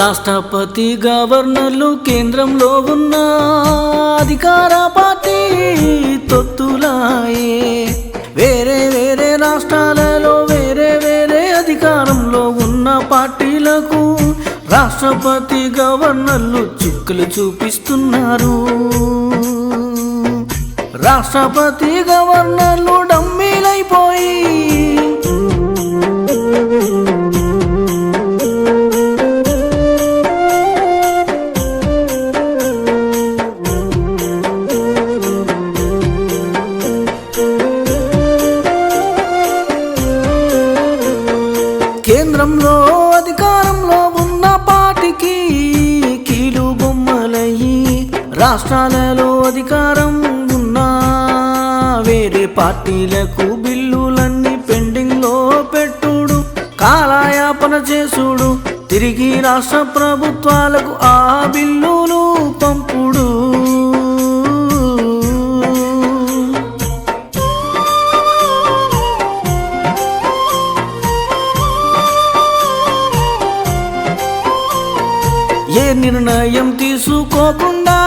రాష్ట్రపతి గవర్నర్లు కేంద్రంలో ఉన్న అధికార పార్టీ తొత్తులాయే. వేరే వేరే రాష్ట్రాలలో వేరే వేరే అధికారంలో ఉన్న పార్టీలకు రాష్ట్రపతి గవర్నర్లు చుక్కలు చూపిస్తున్నారు. రాష్ట్రపతి గవర్నర్లు కేంద్రంలో అధికారంలో ఉన్న పార్టీకి కీలు బొమ్మలయ్యి రాష్ట్రాలలో అధికారం ఉన్న వేరే పార్టీలకు బిల్లులన్నీ పెండింగ్లో పెట్టుడు కాలయాపన చేసుడు తిరిగి రాష్ట్ర ప్రభుత్వాలకు ఆ బిల్లు ఏ నిర్ణయం తీసుకోకుండా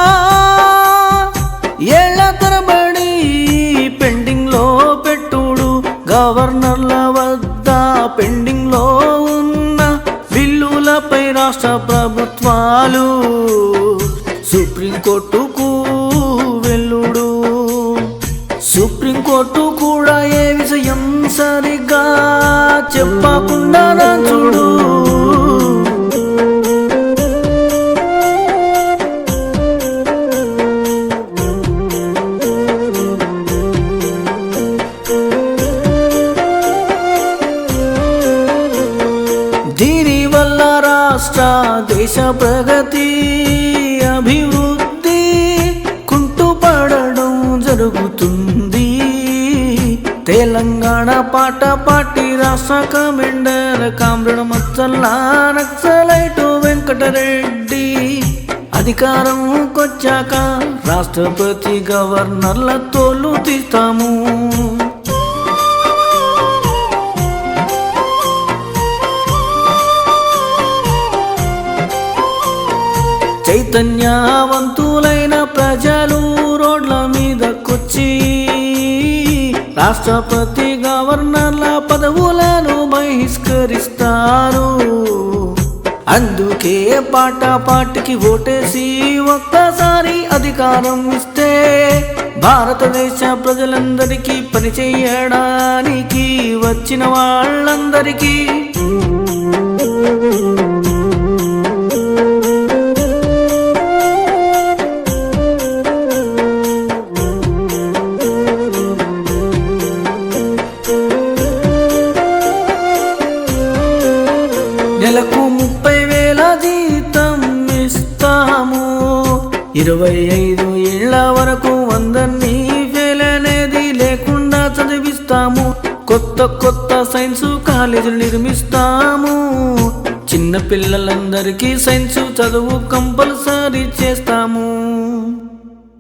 ఏళ్ళ తరబడి పెండింగ్లో పెట్టుడు గవర్నర్ల వద్ద పెండింగ్లో ఉన్న బిల్లులపై రాష్ట్ర ప్రభుత్వాలు సుప్రీంకోర్టుకు వెళ్ళుడు. సుప్రీంకోర్టు కూడా ఏ విషయం సరిగా చెప్పకుండా చూడు దేశ ప్రగతి అభివృద్ధి కుంటుపడడం జరుగుతుంది. తెలంగాణ పాట పాటి రాష్ట్ర కమెండర్ కామ్రడ మచ్చల్లా నక్సలైటు వెంకటరెడ్డి. అధికారంకొచ్చాక రాష్ట్రపతి గవర్నర్ల తోలు తీస్తాము. చైతన్యవంతులైన ప్రజలు రోడ్ల మీదకొచ్చి రాష్ట్రపతి గవర్నర్ల పదవులను బహిష్కరిస్తారు. అందుకే పాట పాటికి ఓటేసి ఒక్కసారి అధికారం ఇస్తే భారతదేశ ప్రజలందరికీ పనిచేయడానికి వచ్చిన వాళ్ళందరికీ నెలకు ముప్పై వేల జీతం ఇస్తాము. ఇరవై ఐదు ఏళ్ళ వరకు అందరినీ ఫెయిల్ అనేది లేకుండా చదివిస్తాము. కొత్త కొత్త సైన్స్ కాలేజీలు నిర్మిస్తాము. చిన్న పిల్లలందరికీ సైన్స్ చదువు కంపల్సరీ చేస్తాము.